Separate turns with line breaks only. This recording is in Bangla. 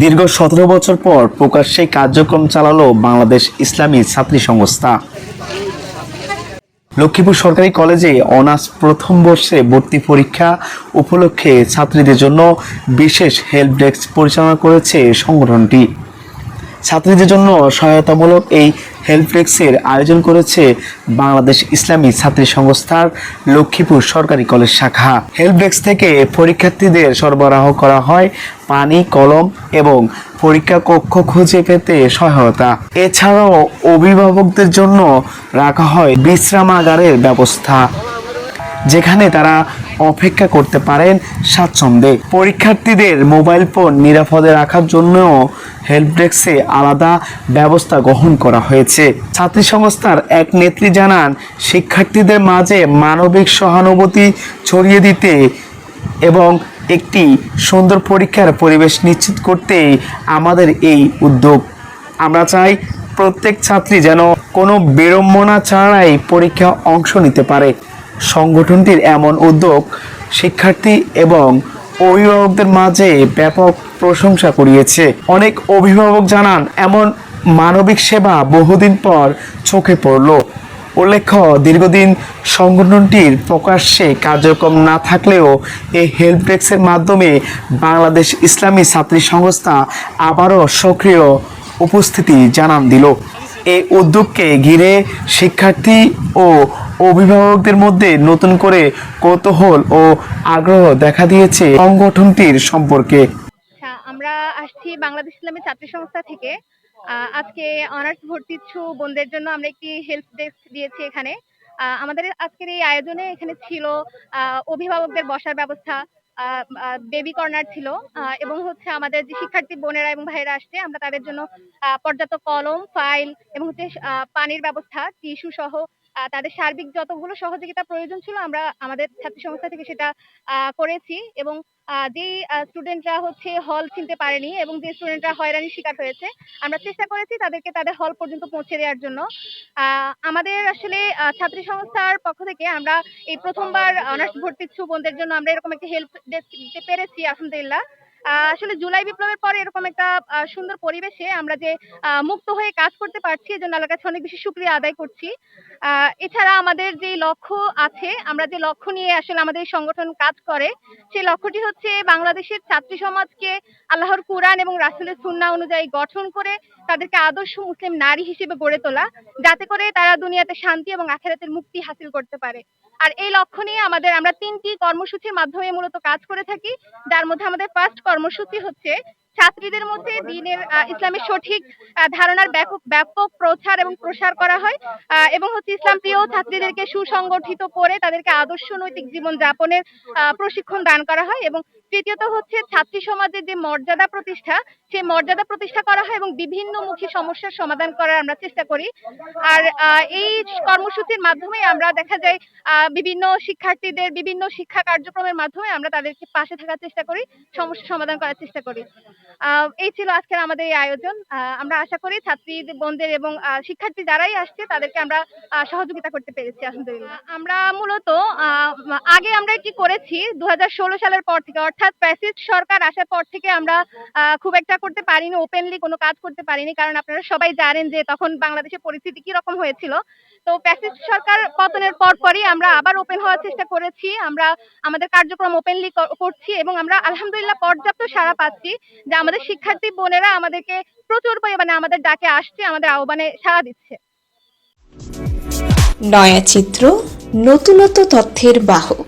দীর্ঘ সতেরো বছর পর প্রকাশ্যে কার্যক্রম চালালো বাংলাদেশ ইসলামী ছাত্রী সংস্থা। লক্ষ্মীপুর সরকারি কলেজে অনার্স প্রথম বর্ষে ভর্তি পরীক্ষা উপলক্ষে ছাত্রীদের জন্য বিশেষ হেল্প ডেস্ক পরিচালনা করেছে সংগঠনটি। ছাত্রীদের জন্য সহায়তামূলক এই হেল্প ডেস্কের আয়োজন করেছে বাংলাদেশ ইসলামী ছাত্রী সংস্থার লক্ষ্মীপুর সরকারি কলেজ শাখা। হেল্প ডেস্ক থেকে পরীক্ষার্থীদের সরবরাহ করা হয় পানি, কলম এবং পরীক্ষা কক্ষ খুঁজে পেতে সহায়তা। এছাড়াও অভিভাবকদের জন্য রাখা হয় বিশ্রামাগারের ব্যবস্থা। যেখানে তারা অপেক্ষা করতে পারেন স্বাচ্ছন্দ্যে। পরীক্ষার্থীদের মোবাইল ফোন নিরাপদে রাখার জন্যও হেল্প ডেস্কে আলাদা ব্যবস্থা গ্রহণ করা হয়েছে। ছাত্রী সংস্থার এক নেত্রী জানান, শিক্ষার্থীদের মাঝে মানবিক সহানুভূতি ছড়িয়ে দিতে এবং একটি সুন্দর পরীক্ষার পরিবেশ নিশ্চিত করতে আমাদের এই উদ্যোগ। আমরা চাই প্রত্যেক ছাত্রী যেন কোনো বিড়ম্বনা ছাড়াই পরীক্ষা অংশ নিতে পারে। সংগঠনটির এমন উদ্যোগ শিক্ষার্থী এবং অভিভাবকদের মাঝে ব্যাপক প্রশংসা কুড়িয়েছে। অনেক অভিভাবক জানান, এমন মানবিক সেবা বহুদিন পর চোখে পড়ল। উল্লেখ্য, দীর্ঘদিন সংগঠনটির প্রকাশ্যে কার্যক্রম না থাকলেও এই হেল্প ডেস্কের মাধ্যমে বাংলাদেশ ইসলামী ছাত্রী সংস্থা আবারও সক্রিয় উপস্থিতি জানান দিল। এই উদ্যোগকে ঘিরে শিক্ষার্থী ও অভিভাবকদের মধ্যে নতুন করে কৌতূহল ও আগ্রহ দেখা দিয়েছে সংগঠনটির সম্পর্কে।
আচ্ছা আমরা আসছি বাংলাদেশ ইসলামী ছাত্রী সংস্থা থেকে। আজকে অনার্স ভর্তি ইচ্ছু বোনদের জন্য আমরা একটি হেল্প ডেস্ক দিয়েছি এখানে। আমাদের আজকের এই আয়োজনে এখানে ছিল অভিভাবকদের বসার ব্যবস্থা বেবি কর্নার ছিল এবং হচ্ছে আমাদের যে শিক্ষার্থী বোনেরা এবং ভাইয়েরা আসছে, আমরা তাদের জন্য পর্যাপ্ত কলম ফাইল এবং হচ্ছে পানির ব্যবস্থা টিস্যু সহ তাদের সার্বিক যতগুলো সহযোগিতা প্রয়োজন ছিল, আমরা আমাদের ছাত্রী সংস্থা থেকে সেটা করেছি এবং যেই স্টুডেন্টরা হচ্ছে হল চিনতে পারেনি এবং যে স্টুডেন্টরা হয়রানির শিকার হয়েছে, আমরা চেষ্টা করেছি তাদেরকে তাদের হল পর্যন্ত পৌঁছে দেওয়ার জন্য। আমাদের আসলে ছাত্রী সংস্থার পক্ষ থেকে আমরা এই প্রথমবার অনার্স ভর্তি ইচ্ছু বোনদের জন্য আমরা এরকম একটা হেল্প ডেস্ক দিতে পেরেছি, আলহামদুলিল্লাহ। আসলে জুলাই বিপ্লবের পরে এরকম একটা সুন্দর পরিবেশে আমরা যে মুক্ত হয়ে কাজ করতে পারছি, এজন্য আল্লাহর কাছে অনেক বেশি শুক্রিয়া আদায় করছি। এছাড়া আমাদের যে লক্ষ্য আছে, আমরা যে লক্ষ্য নিয়ে আসলে আমাদের সংগঠন কাজ করে, সেই লক্ষ্যটি হচ্ছে বাংলাদেশের ছাত্রী সমাজকে আল্লাহর কোরআন এবং রাসূলের সুন্নাহ অনুযায়ী গঠন করে তাদেরকে আদর্শ মুসলিম নারী হিসেবে গড়ে তোলা, যাতে করে তারা দুনিয়াতে শান্তি এবং আখেরাতের মুক্তি হাসিল করতে পারে। আর এই লক্ষ্য নিয়ে আমাদের আমরা তিনটি কর্মসূচির মাধ্যমে মূলত কাজ করে থাকি। যার মধ্যে আমাদের ফার্স্ট কর্মসূচি হচ্ছে ছাত্রীদের মধ্যে দিনের ইসলামের সঠিক ধারণার ব্যাপক ব্যাপক প্রচার এবং প্রসার করা হয় এবং হচ্ছে ইসলাম প্রিয় ছাত্রীদেরকে সুসংগঠিত করে তাদেরকে আদর্শ নৈতিক জীবন যাপনের প্রশিক্ষণ দান করা হয় এবং তৃতীয়ত হচ্ছে ছাত্রী সমাজের যে মর্যাদা প্রতিষ্ঠা, সেই মর্যাদা প্রতিষ্ঠা করা হয় এবং বিভিন্নমুখী সমস্যার সমাধান করার আমরা চেষ্টা করি। আর এই কর্মসূচির মাধ্যমে আমরা দেখা যায় বিভিন্ন শিক্ষার্থীদের বিভিন্ন শিক্ষা কার্যক্রমের মাধ্যমে আমরা তাদেরকে পাশে থাকার চেষ্টা করি, সমস্যা সমাধান করার চেষ্টা করি। এই ছিল আজকের আমাদের এই আয়োজন। আমরা আশা করি ছাত্রী বোনদের এবং শিক্ষার্থী যারাই আসছে, তাদেরকে আমরা সহযোগিতা করতে পেরেছি, আলহামদুলিল্লাহ। আমরা মূলত আগে আমরা কি করেছি দু হাজার ষোলো সালের পর থেকে, অর্থাৎ প্যাসিস্ট সরকার আসার পর থেকে আমরা খুব একটা করতে পারিনি ওপেনলি কোনো কাজ করতে পারিনি, কারণ আপনারা সবাই জানেন যে তখন বাংলাদেশের পরিস্থিতি কি রকম হয়েছিল। তো প্যাসিস্ট সরকার পতনের পর পরই আমরা আবার ওপেন হওয়ার চেষ্টা করেছি। আমরা আমাদের কার্যক্রম ওপেনলি করছি এবং আমরা আলহামদুলিল্লাহ পর্যাপ্ত সাড়া পাচ্ছি যে আমাদের শিক্ষার্থী বোনেরা আমাদেরকে প্রচুর পরিমাণে আমাদের ডাকে আসছে, আমাদের আহ্বানে সাড়া দিচ্ছে।
নয়া চিত্র নতুনত্ব তথ্যের বাহক।